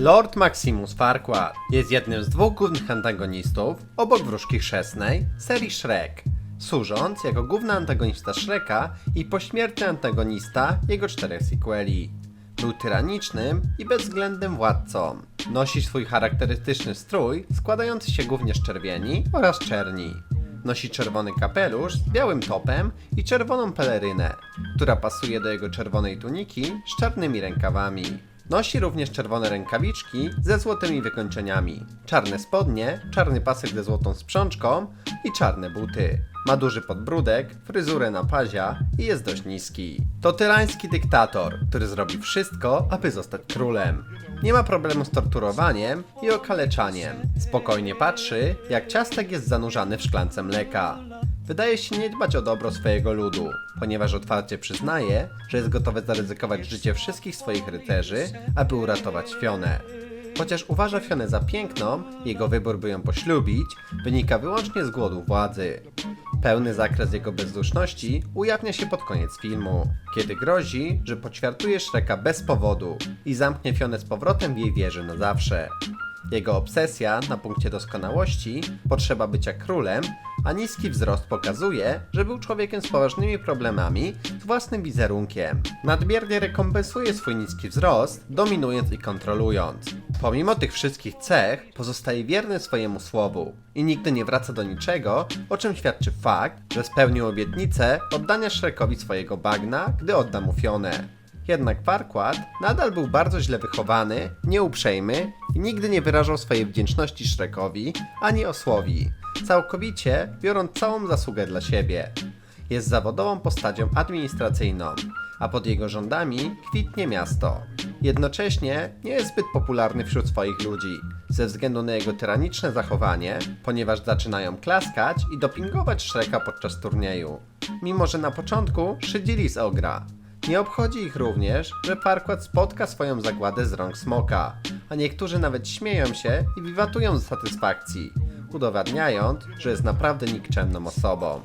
Lord Maximus Farquaad jest jednym z dwóch głównych antagonistów, obok wróżki chrzestnej, serii Shrek, służąc jako główny antagonista Shreka i pośmiertny antagonista jego czterech sequeli. Był tyranicznym i bezwzględnym władcą. Nosi swój charakterystyczny strój składający się głównie z czerwieni oraz czerni. Nosi czerwony kapelusz z białym topem i czerwoną pelerynę, która pasuje do jego czerwonej tuniki z czarnymi rękawami. Nosi również czerwone rękawiczki ze złotymi wykończeniami, czarne spodnie, czarny pasek ze złotą sprzączką i czarne buty. Ma duży podbródek, fryzurę na pazia i jest dość niski. To tyrański dyktator, który zrobi wszystko, aby zostać królem. Nie ma problemu z torturowaniem i okaleczaniem. Spokojnie patrzy, jak ciastek jest zanurzany w szklance mleka. Wydaje się nie dbać o dobro swojego ludu, ponieważ otwarcie przyznaje, że jest gotowy zaryzykować życie wszystkich swoich rycerzy, aby uratować Fionę. Chociaż uważa Fionę za piękną, jego wybór by ją poślubić wynika wyłącznie z głodu władzy. Pełny zakres jego bezduszności ujawnia się pod koniec filmu, kiedy grozi, że poćwiartuje Shreka bez powodu i zamknie Fionę z powrotem w jej wieży na zawsze. Jego obsesja na punkcie doskonałości, potrzeba bycia królem, a niski wzrost pokazuje, że był człowiekiem z poważnymi problemami z własnym wizerunkiem. Nadmiernie rekompensuje swój niski wzrost, dominując i kontrolując. Pomimo tych wszystkich cech, pozostaje wierny swojemu słowu i nigdy nie wraca do niczego, o czym świadczy fakt, że spełnił obietnicę oddania Shrekowi swojego bagna, gdy odda mu Fionę. Jednak Farquaad nadal był bardzo źle wychowany, nieuprzejmy i nigdy nie wyrażał swojej wdzięczności Shrekowi ani osłowi, całkowicie biorąc całą zasługę dla siebie. Jest zawodową postacią administracyjną, a pod jego rządami kwitnie miasto. Jednocześnie nie jest zbyt popularny wśród swoich ludzi, ze względu na jego tyraniczne zachowanie, ponieważ zaczynają klaskać i dopingować Shreka podczas turnieju. Mimo, że na początku szydzili z Ogra, nie obchodzi ich również, że Farquaad spotka swoją zagładę z rąk smoka, a niektórzy nawet śmieją się i wiwatują z satysfakcji, udowadniając, że jest naprawdę nikczemną osobą.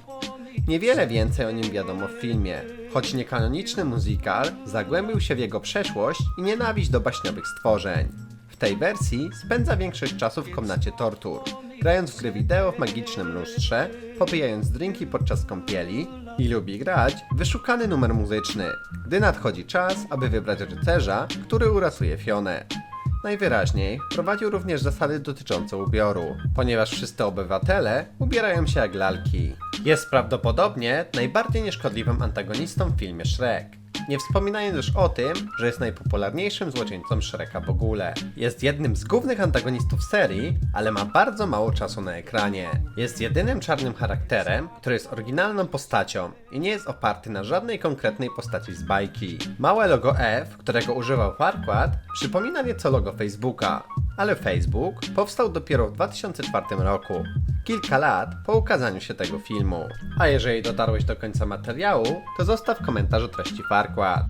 Niewiele więcej o nim wiadomo w filmie, choć niekanoniczny musical zagłębił się w jego przeszłość i nienawiść do baśniowych stworzeń. W tej wersji spędza większość czasu w komnacie tortur, grając w gry wideo w magicznym lustrze, popijając drinki podczas kąpieli i lubi grać wyszukany numer muzyczny, gdy nadchodzi czas, aby wybrać rycerza, który uratuje Fionę. Najwyraźniej prowadził również zasady dotyczące ubioru, ponieważ wszyscy obywatele ubierają się jak lalki. Jest prawdopodobnie najbardziej nieszkodliwym antagonistą w filmie Shrek. Nie wspominając już o tym, że jest najpopularniejszym złoczyńcą Shreka w ogóle. Jest jednym z głównych antagonistów serii, ale ma bardzo mało czasu na ekranie. Jest jedynym czarnym charakterem, który jest oryginalną postacią i nie jest oparty na żadnej konkretnej postaci z bajki. Małe logo F, którego używał Farquaad, przypomina nieco logo Facebooka, ale Facebook powstał dopiero w 2004 roku, kilka lat po ukazaniu się tego filmu. A jeżeli dotarłeś do końca materiału, to zostaw komentarz o treści Farquaad.